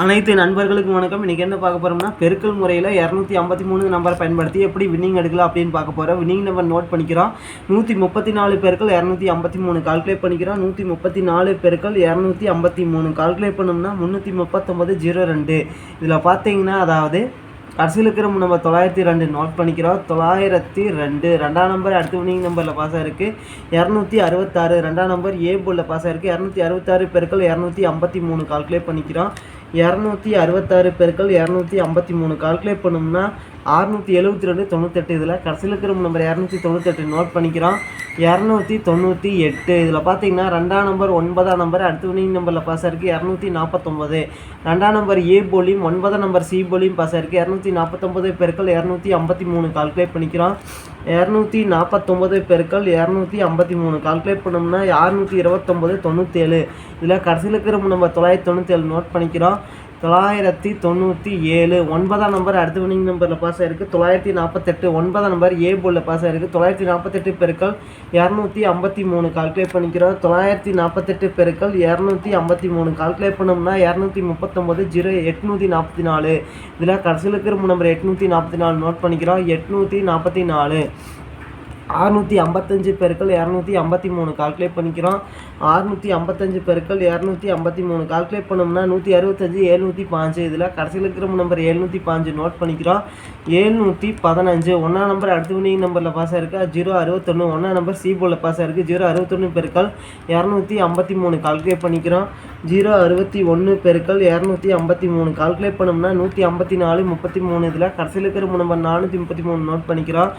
அனைத்து நண்பர்களுக்கும் வணக்கம். இன்றைக்கி என்ன பார்க்க போகிறோம்னா பெருக்கல் முறையில் இரநூத்தி ஐம்பத்தி மூணு நம்பரை பயன்படுத்தி எப்படி வின்னிங் எடுக்கலாம் அப்படின்னு பார்க்க போகிறோம் வின்னிங் நம்பர் நோட் பண்ணிக்கிறோம். நூற்றி முப்பத்தி நாலு பெருக்கள் இரநூத்தி ஐம்பத்தி மூணு கால்குலேட் பண்ணிக்கிறோம். நூற்றி முப்பத்தி நாலு பெருக்கள் இரநூத்தி ஐம்பத்தி மூணு கால்குலேட் பண்ணோம்னா முந்நூற்றி முப்பத்தொம்பது ஜீரோ ரெண்டு. இதில் பார்த்தீங்கன்னா அதாவது கடைசியில் இருக்கிற நம்ம தொள்ளாயிரத்தி ரெண்டு நோட் பண்ணிக்கிறோம். தொள்ளாயிரத்தி ரெண்டு. ரெண்டாம் நம்பர் அடுத்த வினிங் நம்பரில் பாஸ் ஆயிருக்கு. இரநூத்தி அறுபத்தாறு. ரெண்டாம் நம்பர் ஏ போர்டில் பாஸ் ஆயிருக்கு. இரநூத்தி அறுபத்தாறு பெருக்கள் இரநூத்தி ஐம்பத்தி மூணு கால்குலேட் பண்ணிக்கிறோம். இரநூத்தி அறுபத்தாறு பெருக்கள் இரநூத்தி ஐம்பத்தி மூணு கால்குலேட் பண்ணோம்னா அறுநூற்றி எழுபத்தி ரெண்டு தொண்ணூத்தெட்டு இதில் கடைசியில் இருக்கிற நம்பர் இரநூத்தி தொண்ணூத்தெட்டு நோட் பண்ணிக்கிறோம். இரநூத்தி தொண்ணூற்றி எட்டு இதில் பார்த்தீங்கன்னா ரெண்டாம் நம்பர் ஒன்பதாம் நம்பர் அடுத்த வினிங் நம்பரில் பாஸ் ஆயிருக்கு இரநூத்தி நாற்பத்தொம்பது ரெண்டாம் நம்பர் ஏ போலியும் ஒன்பதாம் நம்பர் சி போலியும் பாஸ் ஆயிருக்கு. இரநூத்தி நாற்பத்தொம்பது பெருக்கள் இரநூத்தி ஐம்பத்தி மூணு கால்குலேட் பண்ணிக்கிறோம். இரநூத்தி நாற்பத்தொம்பது பெருக்கள் இரநூத்தி ஐம்பத்தி மூணு கால்குலேட் பண்ணோம்னா அறுநூற்றி இருபத்தொம்பது தொண்ணூற்றேழு இதில் கடைசியில் இருக்கிற நம்பர் தொள்ளாயிரத்தி தொண்ணூற்றேழு நோட் பண்ணிக்கிறோம். தொள்ளாயிரத்தி தொண்ணூற்றி ஏழு. ஒன்பதாம் நம்பர் அடுத்த வினிங் நம்பரில் பாஸ் ஆயிருக்கு. தொள்ளாயிரத்தி நாற்பத்தெட்டு ஒன்பதாம் நம்பர் ஏ போர்டில் பாஸ் ஆயிருக்கு. தொள்ளாயிரத்தி நாற்பத்தெட்டு பெருக்கள் இரநூத்தி ஐம்பத்தி மூணு. கால்குலேட் பண்ணிக்கிறோம். தொள்ளாயிரத்தி நாற்பத்தெட்டு பெருக்கள் இரநூத்தி ஐம்பத்தி மூணு. கால்குலேட் பண்ணோம்னா இரநூத்தி முப்பத்தொம்பது ஜீரோ எட்நூற்றி நாற்பத்தி நாலு. இதில் கடைசியில் இருக்கிற நம்பர் எட்நூற்றி நாற்பத்தி நாலு நோட் பண்ணிக்கிறோம். எட்நூற்றி நாற்பத்தி நாலு. அறுநூற்றி ஐம்பத்தஞ்சு பெருக்கள் இரநூத்தி ஐம்பத்தி மூணு. கால்குலேட் பண்ணிக்கிறோம். அறுநூற்றி ஐம்பத்தஞ்சு பெருக்கள் இரநூத்தி ஐம்பத்தி மூணு. கால்குலேட் பண்ணோம்னா நூற்றி அறுபத்தஞ்சு எழுநூற்றி பாஞ்சு இதில் கடைசியில் இருக்கிற நம்பர் எழுநூற்றி பாஞ்சு நோட் பண்ணிக்கிறோம். எழுநூற்றி பதினஞ்சு. ஒன்றாம் நம்பர் அடுத்த வினிங் நம்பரில் பாஸ் ஆயிருக்கு. ஜீரோ அறுபத்தொன்று ஒன்றாம் நம்பர் சி போர்டில் பாஸ் ஆயிருக்கு. ஜீரோ அறுபத்தொன்று பெருக்கள் இரநூத்தி ஐம்பத்தி மூணு. கால்குலேட் பண்ணிக்கிறோம். ஜீரோ அறுபத்தி ஒன்று பெருக்கள் இரநூத்தி ஐம்பத்தி மூணு. கால்குலேட் பண்ணோம்னா நூற்றி ஐம்பத்தி நாலு முப்பத்தி மூணு. இதில் கடைசியில் இருக்கிற நம்பர் நானூற்றி முப்பத்தி மூணு நோட் பண்ணிக்கிறோம்.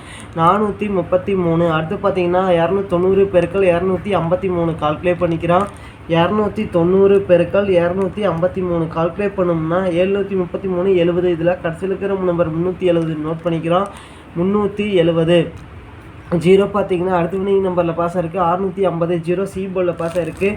நானூற்றி முப்பத்தி மூணு. அடுத்து பார்த்தீங்கன்னா இரநூத்தி தொண்ணூறு பெருக்கள் இரநூத்தி ஐம்பத்தி மூணு. கால்குலேட் பண்ணிக்கிறோம் இரநூத்தி தொண்ணூறு பெருக்கள் இரநூத்தி ஐம்பத்தி மூணு கால்குலேட் பண்ணோம்னா எழுநூற்றி முப்பத்தி மூணு எழுபது. இதில் கடைசியில் இருக்கிற நம்பர் முந்நூற்றி எழுபது நோட் பண்ணிக்கிறோம் முந்நூற்றி எழுபது. ஜீரோ பார்த்தீங்கன்னா அடுத்த வினிங் நம்பரில் பாஸ் ஆயிருக்கு. அறுநூற்றி ஐம்பது ஜீரோ சி போர்டில் பாஸ் ஆயிருக்கு.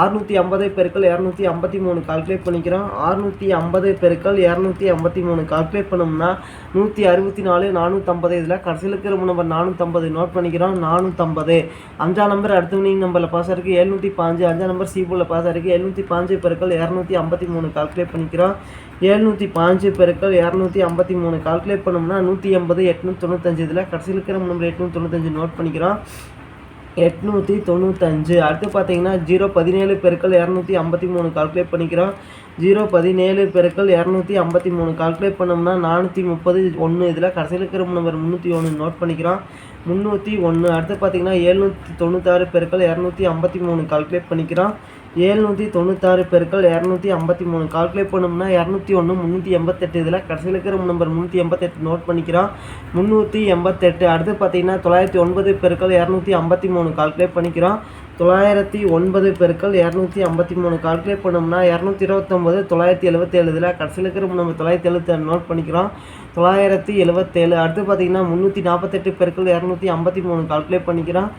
அறுநூற்றி ஐம்பது பெருக்கள் இரநூத்தி ஐம்பத்தி மூணு கால்குலேட் பண்ணிக்கிறோம். அறுநூற்றி ஐம்பது பெருக்கள் இரநூத்தி ஐம்பத்தி மூணு கால்குலேட் பண்ணோம்னா நூற்றி அறுபத்தி நாலு நானூற்றம்பது இதில் கடைசியில் இருக்கிற நம்பர் நானூற்றம்பது நோட் பண்ணிக்கிறோம். நானூற்றம்பது அஞ்சாம் நம்பர் அடுத்த வினிங் நம்பரில் பாஸ் ஆயிருக்கு. எழுநூற்றி பாஞ்சு அஞ்சாம் நம்பர் சி போர்டில் பாஸ் ஆயிருக்கு. எழுநூற்றி பாஞ்சு பெருக்கள் இரநூத்தி ஐம்பத்தி மூணு கால்குலேட் பண்ணிக்கிறோம். எழுநூற்றி பாஞ்சு பெருக்கள் இரநூத்தி ஐம்பத்தி மூணு. கால்குலேட் பண்ணோம்னா நூற்றி எண்பது எட்நூற்றி தொண்ணூத்தஞ்சு இதில் கடைசியில் இருக்கிற நம்பர் எட்நூற்றி தொண்ணூத்தஞ்சு நோட் பண்ணிக்கிறோம். எட்நூற்றி தொண்ணூத்தஞ்சு. அடுத்து பார்த்தீங்கன்னா ஜீரோ பதினேழு பெருக்கள் இரநூத்தி ஐம்பத்தி மூணு. கால்குலேட் பண்ணிக்கிறோம். ஜீரோ பதினேழு பெருக்கள் இரநூத்தி ஐம்பத்தி மூணு. கால்குலேட் பண்ணோம்னா நானூற்றி முப்பது ஒன்று இதில் கடைசியில் இருக்கிற நம்பர் முந்நூற்றி ஒன்று நோட் பண்ணிக்கிறோம். முந்நூற்றி ஒன்று. அடுத்து பார்த்தீங்கன்னா எழுநூற்றி தொண்ணூத்தாறு பெருக்கள் இரநூத்தி ஐம்பத்தி மூணு. கால்குலேட் பண்ணிக்கிறோம். ஏழ்நூற்றி தொண்ணூத்தாறு பெருக்கள் இரநூத்தி ஐம்பத்தி மூணு. கால்குலேட் பண்ணோம்னா இரநூத்தி ஒன்று முந்நூற்றி எண்பத்தெட்டு. இதில் கடைசியில் இருக்கிற நம்பர் முந்நூற்றி எண்பத்தெட்டு நோட் பண்ணிக்கிறோம். முந்நூற்றி எண்பத்தெட்டு. அடுத்து பார்த்தீங்கன்னா தொள்ளாயிரத்தி ஒன்பது பெருக்கள் இரநூத்தி ஐம்பத்தி மூணு. கால்குலேட் பண்ணிக்கிறோம். தொள்ளாயிரத்தி ஒன்பது பெருக்கள் இரநூத்தி ஐம்பத்தி மூணு. கால்குலேட் பண்ணோம்னா இரநூத்தி இருபத்தொம்பது தொள்ளாயிரத்தி எழுபத்தேழு இதில் கடைசியில் இருக்கிற நம்ம தொள்ளாயிரத்தி எழுபத்தேழு நோட் பண்ணிக்கிறோம். தொள்ளாயிரத்தி எழுபத்தேழு அடுத்து பார்த்தீங்கன்னா முந்நூற்றி நாற்பத்தெட்டு பெருக்கள் இரநூத்தி ஐம்பத்தி மூணு. கால்குலேட் பண்ணிக்கிறோம்.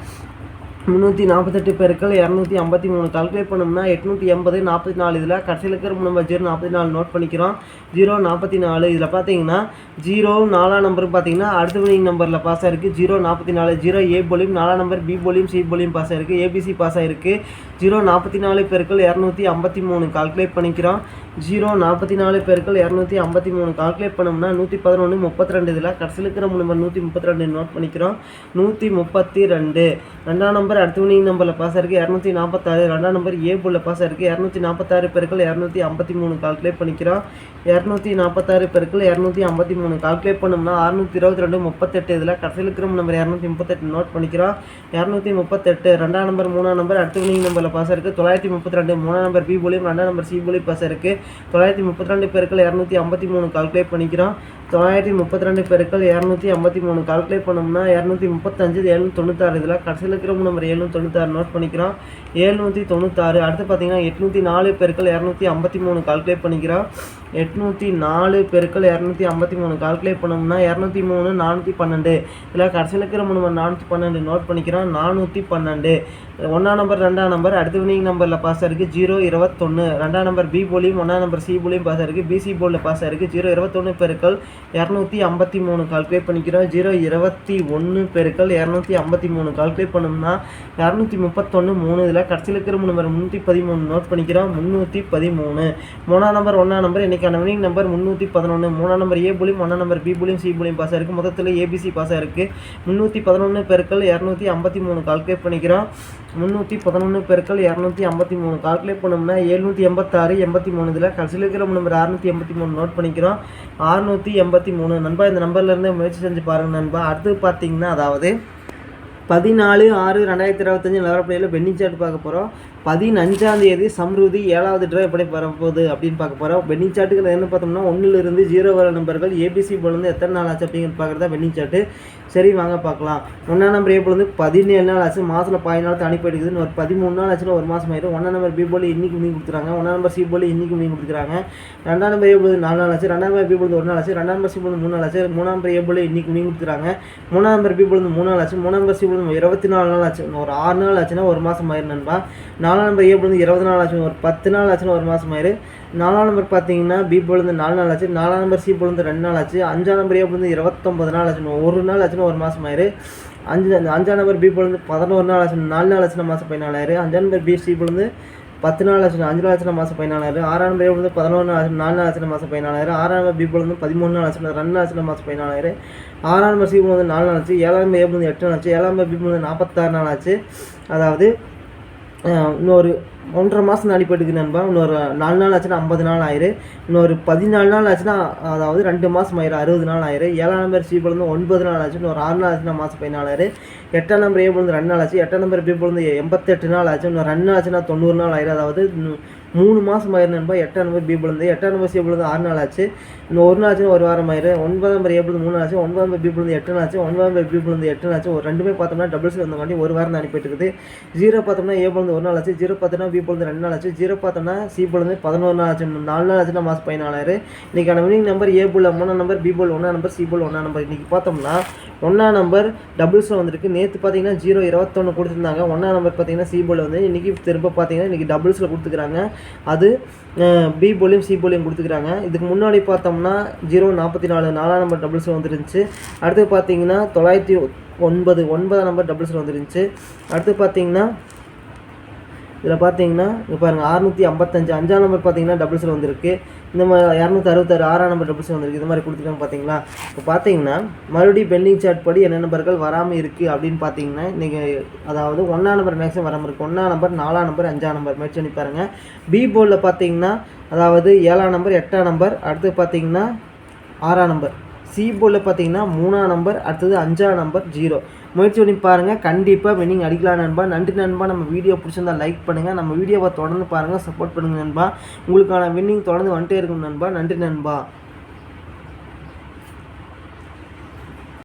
முந்நூற்றி நாற்பத்தெட்டு பெருக்கள் இரநூத்தி ஐம்பத்தி மூணு கால்குலேட் பண்ணோம்னா எட்நூற்றி எண்பது நாற்பத்தி நாலு இதில் கடைசியில் இருக்கிற நம்பர் ஜீரோ நாற்பத்தி நாலு நோட் பண்ணிக்கிறோம். ஜீரோ நாற்பத்தி நாலு இதில் பார்த்தீங்கன்னா ஜீரோ நாலாம் நம்பர் பார்த்தீங்கன்னா அடுத்த வினிங் நம்பரில் பாஸ் ஆயிருக்கு. ஜீரோ நாற்பத்தி நாலு ஜீரோ ஏ போலியும் நாலாம் நம்பர் பி போலியும் சி போலியும் பாஸ் ஆயிருக்கு. ஏபிசி பாஸ் ஆயிருக்கு. ஜீரோ நாற்பத்தி நாலு பெருக்கள் இரநூத்தி ஐம்பத்தி மூணு கால்குலேட் பண்ணிக்கிறோம். ஜீரோ நாற்பத்தி நாலு பெருக்கள் இரநூத்தி ஐம்பத்தி மூணு கால்குலேட் பண்ணோம்னா நூற்றி பதினொன்று முப்பத்தி ரெண்டு இதில் கடைசியில் இருக்கிற நம்பர் நூற்றி முப்பத்தி ரெண்டு நோட் பண்ணிக்கிறோம். நூற்றி முப்பத்தி ரெண்டு. ரெண்டாம் நம்பர் அடுத்த வினிங் நம்பரில் பாஸ் ஆயிருக்கு இரநூத்தி நாற்பத்தாறு. ரெண்டாம் நம்பர் ஏ போலில் பாஸ் ஆயிருக்கு இரநூத்தி நாற்பத்தாறு பேருக்கள் இரநூத்தி ஐம்பத்தி மூணு கால்குலேட் பண்ணிக்கிறோம். இரநூத்தி நாற்பத்தாறு பேருக்கள் இரநூத்தி ஐம்பத்தி மூணு கால்குலேட் பண்ணோம்னா அறுநூத்தி இருபத்தி ரெண்டு முப்பத்தெட்டு. இதில் கடைசியில் இருக்கிற நம்பர் இரநூத்தி முப்பத்தெட்டு நோட் பண்ணிக்கிறோம். இரநூத்தி முப்பத்தெட்டு. ரெண்டாம் நம்பர் மூணாம் நம்பர் அடுத்த வினிங் நம்பரில் பாஸ் ஆயிருக்கு தொள்ளாயிரத்தி முப்பத்தி ரெண்டு மூணாம் நம்பர் பி புலியும் ரெண்டாம் நம்பர் சி போலியும் பாஸ் ஆயிருக்கு தொள்ளாயிரத்தி முப்பத்தி ரெண்டு பேருக்கள் இரநூத்தி ஐம்பத்தி மூணு கால்குலேட் பண்ணிக்கிறோம். தொள்ளாயிரத்தி முப்பத்தி ரெண்டு பெருக்கள் இரநூத்தி ஐம்பத்தி மூணு கால்குலேட் பண்ணோம்னா இரநூத்தி முப்பத்தஞ்சு எழுநூத்தி தொண்ணூத்தாறு இதில் கடைசியில் இருக்கிற நம்பர் எழுநூற்றி தொண்ணூத்தாறு நோட் பண்ணிக்கிறோம். எழுநூற்றி தொண்ணூத்தாறு அடுத்து பார்த்தீங்கன்னா எட்நூற்றி நாலு பெருக்கள் இரநூத்தி ஐம்பத்தி மூணு கால்குலேட் பண்ணிக்கிறோம். எட்நூற்றி நாலு பெருக்கள் இரநூத்தி ஐம்பத்தி மூணு கால்குலேட் பண்ணோம்னா இரநூத்தி மூணு நானூற்றி பன்னெண்டு. இதில் கடைசியில் இருக்கிற நம்பர் நானூற்றி பன்னெண்டு நோட் பண்ணிக்கிறோம். நானூற்றி பன்னெண்டு. ஒன்றாம் நம்பர் ரெண்டாம் நம்பர் அடுத்த வினிங் நம்பரில் பாஸ் ஆயிருக்கு ஜீரோ இருபத்தொன்று ரெண்டாம் நம்பர் பி போலியும் ஒன்றாம் நம்பர் சி போலியும் பாஸ் ஆயிருக்கு. பிசி போலில் பாஸ் ஆயிருக்கு ஜீரோ இருபத்தொன்று பெருக்கள் இரநூத்தி ஐம்பத்தி மூணு கால்குலேட் பண்ணிக்கிறோம். ஜீரோ இருபத்தி ஒன்று பெருக்கள் இரநூத்தி ஐம்பத்தி மூணு கால்குலேட் பண்ணோம்னா இரநூத்தி முப்பத்தொன்று மூணு. இதில் கடைசியில் இருக்கிற நம்பர் முந்நூற்றி பதிமூணு நோட் பண்ணிக்கிறோம். முந்நூற்றி பதிமூணு. மூணாம் நம்பர் ஒன்றாம் நம்பர் இன்றைக்கான வினிங் நம்பர் முந்நூற்றி பதினொன்று மூணாம் நம்பர் ஏ போலியும் ஒன்றாம் நம்பர் பி போலியும் சி போலியும் பாஸ் ஆயிருக்கு. மொத்தத்தில் ஏபிசி பாஸ் ஆயிருக்கு. முந்நூற்றி பதினொன்று பெருக்கள் இரநூத்தி ஐம்பத்தி மூணு கால்குலேட் பண்ணிக்கிறோம். முந்நூற்றி பதினொன்று பெருக்கள் இரநூத்தி ஐம்பத்தி மூணு. கால்குலேட் பண்ணோம்னா எழுநூற்றி எண்பத்தாறு எண்பத்தி மூணு. இதில் கடைசியில் இருக்கிற நம்பர் அறுநூற்றி எண்பத்தி மூணு நோட் பண்ணிக்கிறோம். அறுநூற்றி எண்பத்தி மூணு. நண்பா இந்த நம்பர்லேருந்து முயற்சி செஞ்சு பாருங்கள் நண்பா. அடுத்து பார்த்தீங்கன்னா அதாவது பதினாலு ஆறு ரெண்டாயிரத்தி இருபத்தஞ்சி நிலவரப்படியில் வெண்ணி சார்ட் பார்க்க போகிறோம் பதினஞ்சாம் தேதி சம்ருதி ஏழாவது ட்ரா எப்படி வரப்போகுது அப்படின்னு பார்க்க போகிறோம் வெண்ணிங் சாட்டுகள் என்ன பார்த்தோம்னா ஒன்றிலிருந்து ஜீரோ வர நம்பர்கள் ஏபிசி போலேருந்து எத்தனை நாள் ஆச்சு அப்படிங்கிறது பார்க்குறதா வெண்ணிங் சாட்டு சரி வாங்க பார்க்கலாம் ஒன்றாம் நம்பர் ஏ போலேருந்து பதினேழு நாள் ஆச்சு மாதத்தில் பதினாலு நாள் தனி போயிடுக்குது ஒரு பதிமூணு நாள் ஆச்சுன்னா ஒரு மாதம் ஆயிடும் ஒன்றாம் நம்பர் பி போலி இன்னைக்கு முடிவு கொடுத்துறாங்க ஒன்றாம் நம்பர் சி போலி இன்னைக்கு மீன் கொடுத்துருக்காங்க ரெண்டாம் நம்பர் ஏ நாலு நாள் ஆச்சு ரெண்டாம் நம்பர் பி போலேருந்து ஒரு நாள் ஆச்சு ரெண்டாம் நம்பர் சி போலேருந்து மூணு நாள் ஆச்சு மூணாம் நம்பர் ஏ போல் இன்னைக்கு முடிவு கொடுத்துறாங்க மூணாம் நம்பர் பி போலேருந்து மூணு நாள் ஆச்சு மூணாம் நம்பர் சி போலேருந்து இருபத்தி நாலு நாள் ஆச்சு ஒரு ஆறு நாள் ஆச்சுன்னா ஒரு மாதம் ஆயிரும் நண்பா நாலாம் நம்பர் ஏ போலேருந்து இருபது நாள் ஆச்சு ஒரு பத்து நாள் ஆச்சுன்னு ஒரு மாதம் ஆயிரு நாலாம் நம்பர் பார்த்தீங்கன்னா பி போலேருந்து நாலு நாள் ஆச்சு நாலாம் நம்பர் சி போலேருந்து ரெண்டு நாள் ஆச்சு அஞ்சாம் நம்பர் ஏ போலேருந்து இருபத்தொம்பது நாள் ஆச்சுன்னு ஒரு நாள் ஆச்சுன்னா ஒரு மாதம் ஆயிரு அஞ்சு அஞ்சாம் நம்பர் பி போலேருந்து பதினோரு நாள் ஆச்சு நாலு நாள் ஆச்சுன்னா மாதம் பதினாலாயிரம் அஞ்சாம் நம்பர் பி சி போலேருந்து பத்து நாள் ஆச்சு அஞ்சு நாள் ஆச்சுன்னா மாதம் பதினாலாயிரம் ஆறாம் நம்பர் ஏ போலேருந்து பதினோரு நாள் ஆச்சு நாலு நாள் ஆச்சுன்னா மாதம் பதினாலாயிரம் ஆறாம் நம்பர் பி போலேருந்து பதிமூணு நாள் ஆச்சுன்னா ரெண்டு நாள் ஆச்சுன்னா மாதம் பதினாலாயிரம் ஆறாம் நம்பர் சி வந்து நாலு நாள் ஆச்சு ஏழாம் நம்பர் ஏ போலேருந்து எட்டு நாள் ஆச்சு ஏழாம் நம்பர் பி போலேருந்து நாற்பத்தாறு நாள் ஆச்சு அதாவது இன்னொரு ஒன்றரை மாதம் நாடி நண்பா. இன்னொரு நாலு நாள் ஆச்சுன்னா ஐம்பது நாள் ஆயிரு. இன்னொரு பதினாலு நாள் ஆச்சுன்னா அதாவது ரெண்டு மாதம் ஆயிரும் அறுபது நாள் ஆயிரு. ஏழாம் நம்பர் சி பிறந்து ஒன்பது நாள் ஆச்சு இன்னொரு ஆறு நாள் ஆச்சுன்னா மாதம் பதினாலாயிரு எட்டாம் நம்பர் ஏ பிறந்து ரெண்டு நாள் ஆச்சு எட்டாம் நம்பர் பி பிறந்து எண்பத்தெட்டு நாள் ஆச்சு இன்னும் ரெண்டு நாள் ஆச்சுன்னா தொண்ணூறு நாள் ஆயிரும் அதாவது மூணு மாதம் ஆயிரம் நண்பா எட்டாம் நம்பர் பி பிளந்து எட்டாம் நம்பர் சி பிளந்து ஆறு நாள் ஆச்சு. இன்னும் ஒரு நாள் ஒரு வாரம் ஆயிரம் ஒன்பதாம் நம்பர் ஏ மூணு ஆச்சு. ஒன்பதாம் நம்பர் பி பிளந்து எட்டு நாள் ஆச்சு. ஒன்பதாம் நம்பர் பி பிளந்து எட்டு நாள் ஆச்சு. ஒரு ரெண்டுமே பார்த்தோம்னா டபுள்ஸ் வந்தங்காட்டி ஒரு வாரம் அனுப்பிட்டு இருக்குது. ஜீரோ பார்த்தோம்னா ஏ போலேருந்து ஒரு நாள் ஆச்சு. ஜீரோ பார்த்தோம்னா பி பிளந்து ரெண்டு நாள் ஆச்சு. ஜீரோ பார்த்தோம்னா சி பிளந்து பதினோரு நாள் ஆச்சு. நாலு நாள் ஆச்சுன்னா மாதம் பதினாலாயிரம் இன்னைக்கான வினிங் நம்பர் ஏ போல் மூணாம் நம்பர் பி போல் ஒன்றா நம்பர் சி போல் ஒன்றா நம்பர் இன்றைக்கி பார்த்தோம்னா ஒன்றா நம்பர் டபுள்ஸில் வந்திருக்கு. நேற்று பார்த்தீங்கன்னா ஜீரோ இருபத்தொன்று கொடுத்துருந்தாங்க. ஒன்றா நம்பர் பார்த்தீங்கன்னா சி போல் வந்து இன்றைக்கி திரும்ப பார்த்தீங்கன்னா இன்றைக்கி டபுள்ஸில் கொடுத்துக்கிறாங்க அது பி போலியும் சி போலியும் கொடுத்துக்கிறாங்க. இதுக்கு முன்னாடி பார்த்தோம்னா ஜீரோ நாற்பத்தி நாலு நாலாம் நம்பர் டபுள்ஸில் வந்துருந்துச்சு. அடுத்து பார்த்தீங்கன்னா தொள்ளாயிரத்தி ஒன்பது ஒன்பதாம் நம்பர் டபுள்ஸில் வந்துருந்துச்சு. அடுத்து பார்த்தீங்கன்னா இதில் பார்த்தீங்கன்னா இங்கே பாருங்கள் அறுநூற்றி ஐம்பத்தஞ்சு அஞ்சாம் நம்பர் பார்த்தீங்கன்னா டபுள்ஸில் வந்திருக்கு. இந்த மாதிரி இரநூத்தி அறுபத்தாறு ஆறாம் நம்பர் டபுள்ஸில் வந்திருக்கு. இது மாதிரி கொடுத்துருக்காங்க பார்த்தீங்களா? இப்போ பார்த்தீங்கன்னா மறுபடியும் பெண்டிங் சார்ட் படி என்ன நம்பர்கள் வராமல் இருக்குது அப்படின்னு பார்த்தீங்கன்னா இன்றைக்கி அதாவது ஒன்றாம் நம்பர் மேக்ஸிமம் வராமல் இருக்குது ஒன்றாம் நம்பர் நாலாம் நம்பர் அஞ்சாம் நம்பர் மேட்ச் பண்ணி பாருங்கள் பி போர்டில் பார்த்தீங்கன்னா அதாவது ஏழாம் நம்பர் எட்டாம் நம்பர் அடுத்து பார்த்தீங்கன்னா ஆறாம் நம்பர் சி போர்டில் பார்த்தீங்கன்னா மூணாம் நம்பர் அடுத்தது அஞ்சாம் நம்பர் ஜீரோ. முயற்சி பண்ணி பாருங்கள் கண்டிப்பாக வின்னிங் அடிக்கலாம் நண்பா. நன்றி நண்பா. நம்ம வீடியோ பிடிச்சிருந்தா லைக் பண்ணுங்கள் நம்ம வீடியோவை தொடர்ந்து பாருங்கள் சப்போர்ட் பண்ணுங்கள் நண்பா. உங்களுக்கான வின்னிங் தொடர்ந்து வந்துட்டே இருக்கும் நண்பா. நன்றி நண்பா.